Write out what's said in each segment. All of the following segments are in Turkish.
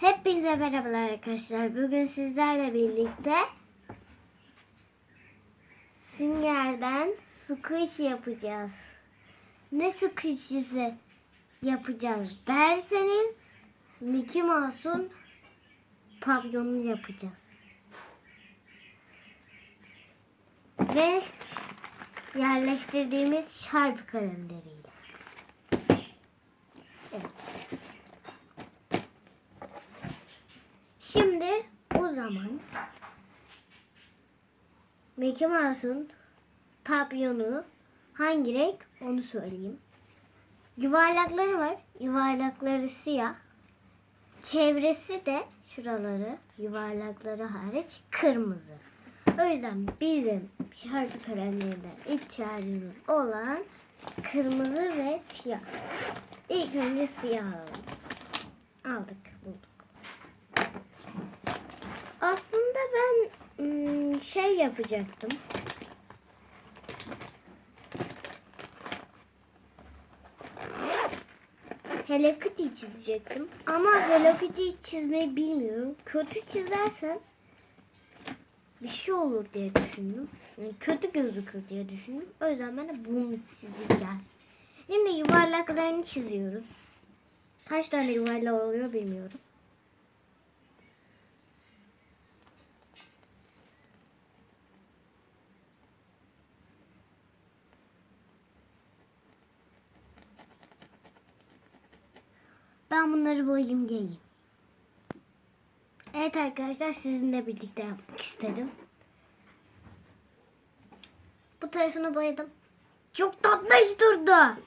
Hepinize merhabalar arkadaşlar. Bugün sizlerle birlikte Sünger'den squish yapacağız. Ne squish'isi yapacağız derseniz Mickey Mouse'un pavyonunu yapacağız. Ve yerleştirdiğimiz şarp kalemleriyle. Evet. Şimdi o zaman Mickey Mouse'un papyonu hangi renk onu söyleyeyim. Yuvarlakları var. Yuvarlakları siyah. Çevresi de şuraları yuvarlakları hariç kırmızı. O yüzden bizim şarkı kalemlerinden ihtiyacımız olan kırmızı ve siyah. İlk önce siyah alalım. Aldık, bulduk. Aslında ben ım, şey yapacaktım. Hello Kitty çizecektim. Ama Hello Kitty çizmeyi bilmiyorum. Kötü çizersen bir şey olur diye düşündüm. Yani kötü gözükür diye düşündüm. O yüzden ben de bunu çizeceğim. Şimdi yuvarlaklarını çiziyoruz. Kaç tane yuvarlak oluyor bilmiyorum. Ben bunları boyayayım geleyim. Evet arkadaşlar sizinle birlikte yapmak istedim. Bu tarafını boyadım. Çok tatlış durdu.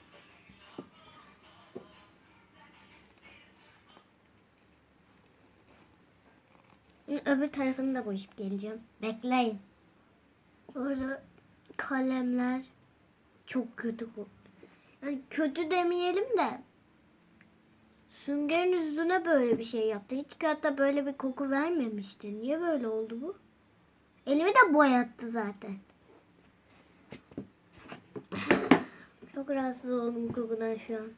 Öbür tarafını da boyayıp geleceğim. Bekleyin. Orada kalemler çok kötü. Yani kötü demeyelim de Süngerin yüzüne böyle bir şey yaptı. Hiç hatta böyle bir koku vermemişti. Niye böyle oldu bu? Elimi de boyattı zaten. Çok rahatsız oldum kokudan şu an.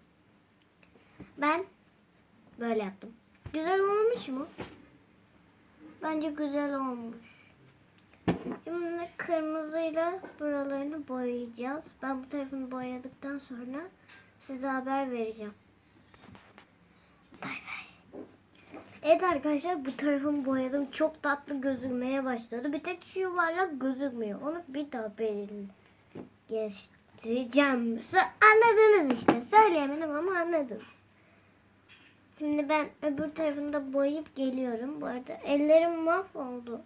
Ben böyle yaptım. Güzel olmuş mu? Bence güzel olmuş. Şimdi kırmızıyla buralarını boyayacağız. Ben bu tarafını boyadıktan sonra size haber vereceğim. Evet arkadaşlar bu tarafımı boyadım. Çok tatlı gözükmeye başladı. Bir tek şu yuvarlak gözükmüyor. Onu bir daha. Sö- Anladınız işte. Söyleyemedim ama anladınız. Şimdi ben öbür tarafını da boyayıp geliyorum. Bu arada ellerim mahvoldu.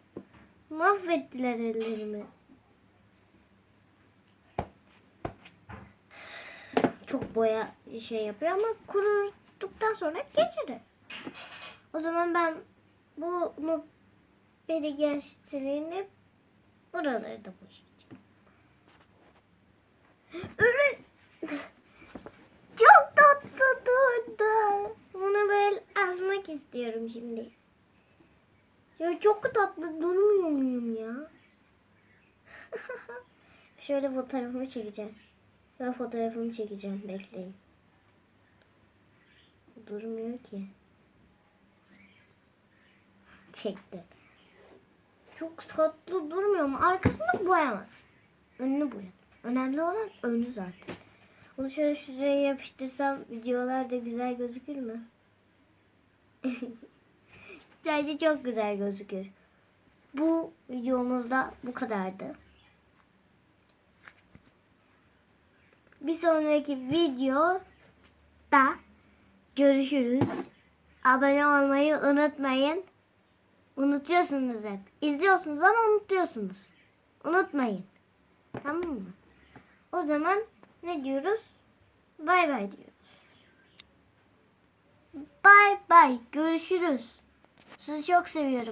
Mahvettiler ellerimi. Çok boya şey yapıyor ama kuruduktan sonra geçer. O zaman ben bunu geçtireyim buraları da boyayacağım. Evet. Çok tatlı durdu. Bunu böyle asmak istiyorum şimdi. Ya çok tatlı durmuyor muyum ya? Şöyle fotoğrafımı çekeceğim. Ben fotoğrafımı çekeceğim. Bekleyin. Durmuyor ki. Çektim. Çok tatlı durmuyor mu? Arkasını boyama. Önünü boyadım. Önemli olan önü zaten. Bunu şöyle şuraya yapıştırsam videolarda güzel gözükür mü? Bence çok güzel gözükür. Bu videomuzda bu kadardı. Bir sonraki videoda görüşürüz. Abone olmayı unutmayın. Unutuyorsunuz hep. İzliyorsunuz ama unutuyorsunuz. Unutmayın. Tamam mı? O zaman ne diyoruz? Bay bay diyoruz. Bay bay. Görüşürüz. Sizi çok seviyorum.